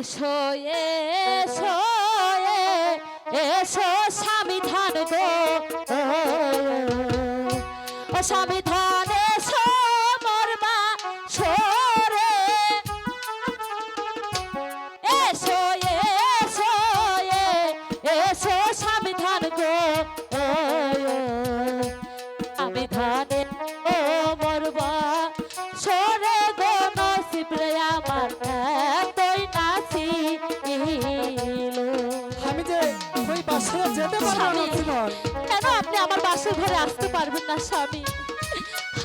এসো এসো এসো, স্বামী ধান গো। ও স্বামী ধান, এসো মরবা সরে। এসো এসো এসো, স্বামী গো। আমি ধানে, ও মরবা সরে গো। আমার বাসর ঘরে আসতে পারবেন না, স্বামী।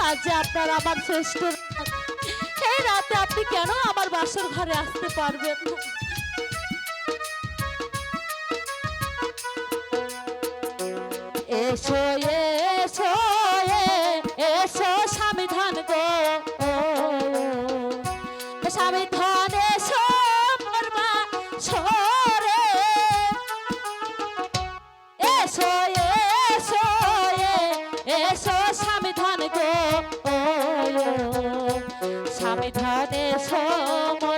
আজ আপনার আমার শ্রেষ্ঠ এই রাতে আপনি কেন আমার বাসর ঘরে আসতে পারবেন না? এসো এসো এসো, স্বামী ধান গো। স্বামী ধান এসো সরে। এসো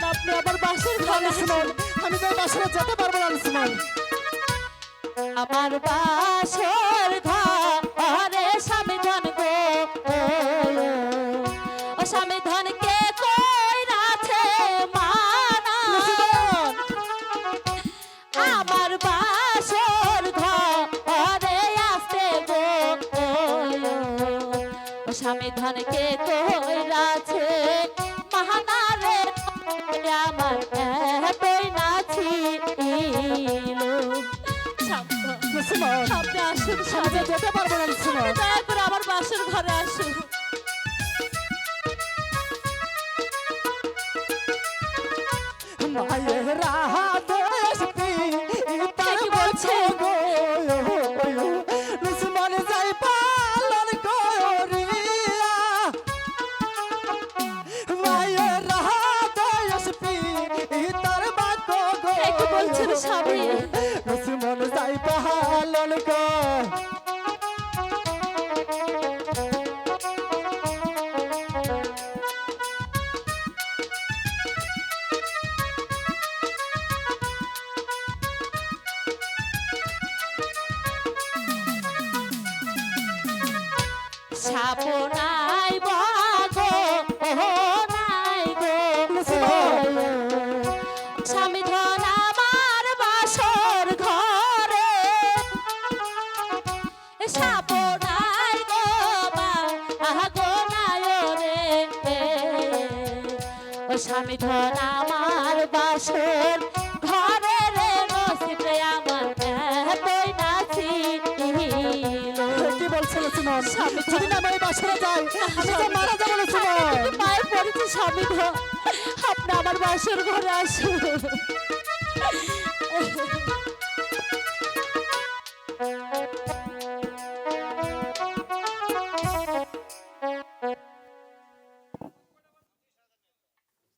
আসুন আপনি আমার বাসর ঘরে। লুসমান আমি তো বাসরে যেতে পারব না লুসমান আমার বাসর ঘরে স্বামী ধন গো ও স্বামী ধন কে কই রাছে মানা আমার বাসর ঘরে আসতে গো ও স্বামী ধন কে কই রাছে আসুন। মায়ের সাপ বাগো নাই গো স্বামী ধন আমার বাসর ঘরে। সাপ গো বা নাই রে ও স্বামী ধন আমার বাসর যাই আমি তো মারা যাব না আপনাকে মায়ের পরিচয় স্বামী আপনি আমার বাসর ঘরে আসুন।